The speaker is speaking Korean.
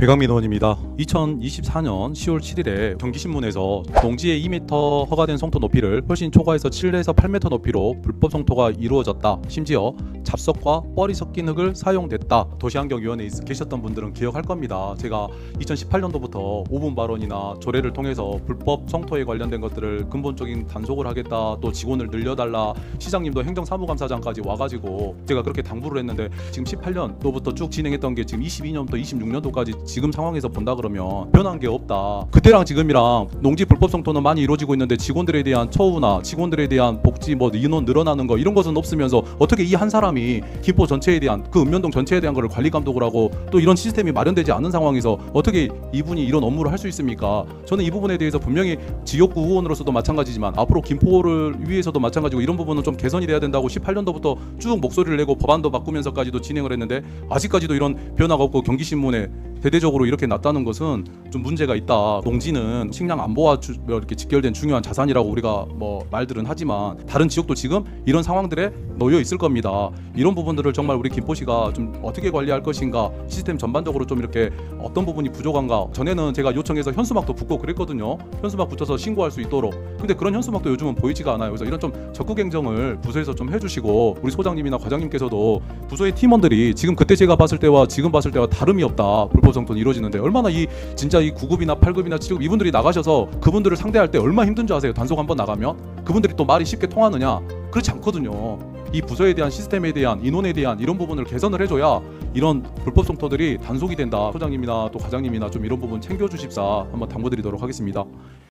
배강민 의원입니다. 2024년 10월 7일에 경기신문에서 농지의 2m 허가된 성토 높이를 훨씬 초과해서 7에서 8m 높이로 불법 성토가 이루어졌다. 심지어 잡석과 뻘이 섞인 흙을 사용됐다. 도시환경위원회에 있- 계셨던 분들은 기억할 겁니다. 제가 2018년도부터 5분 발언이나 조례를 통해서 불법 성토에 관련된 것들을 근본적인 단속을 하겠다. 또 직원을 늘려달라. 시장님도 행정사무감사장까지 와가지고 제가 그렇게 당부를 했는데 지금 18년도부터 쭉 진행했던 게 지금 22년부터 26년도까지 지금 상황에서 본다 그러면 변한 게 없다. 그때랑 지금이랑 농지 불법 성토는 많이 이루어지고 있는데 직원들에 대한 처우나 직원들에 대한 복지 뭐 인원 늘어나는 거 이런 것은 없으면서 어떻게 이 한 사람이 김포 전체에 대한 그 읍면동 전체에 대한 거를 관리 감독을 하고 또 이런 시스템이 마련되지 않은 상황에서 어떻게 이분이 이런 업무를 할 수 있습니까? 저는 이 부분에 대해서 분명히 지역구 의원으로서도 마찬가지지만 앞으로 김포를 위해서도 마찬가지고 이런 부분은 좀 개선이 돼야 된다고 18년도부터 쭉 목소리를 내고 법안도 바꾸면서까지도 진행을 했는데 아직까지도 이런 변화가 없고 경기신문에 대대 적으로 이렇게 났다는 것은 좀 문제가 있다. 농지는 식량 안보와 주, 뭐 이렇게 직결된 중요한 자산이라고 우리가 뭐 말들은 하지만 다른 지역도 지금 이런 상황들에 놓여 있을 겁니다. 이런 부분들을 정말 우리 김포시가 좀 어떻게 관리할 것인가 시스템 전반적으로 좀 이렇게 어떤 부분이 부족한가 전에는 제가 요청해서 현수막도 붙고 그랬거든요. 현수막 붙여서 신고할 수 있도록. 근데 그런 현수막도 요즘은 보이지가 않아요. 그래서 이런 좀 적극 행정을 부서에서 좀 해주시고 우리 소장님이나 과장님께서도 부서의 팀원들이 지금 그때 제가 봤을 때와 지금 봤을 때와 다름이 없다. 불법 성토 는 이루어지는데 얼마나 이 진짜 이 9급이나 8급이나 7급 이분들이 나가셔서 그분들을 상대할 때 얼마 힘든 줄 아세요? 단속 한번 나가면 그분들이 또 말이 쉽게 통하느냐? 그렇지 않거든요. 이 부서에 대한 시스템에 대한 인원에 대한 이런 부분을 개선을 해줘야 이런 불법 성토들이 단속이 된다. 소장님이나 또 과장님이나 좀 이런 부분 챙겨주십사 한번 당부드리도록 하겠습니다.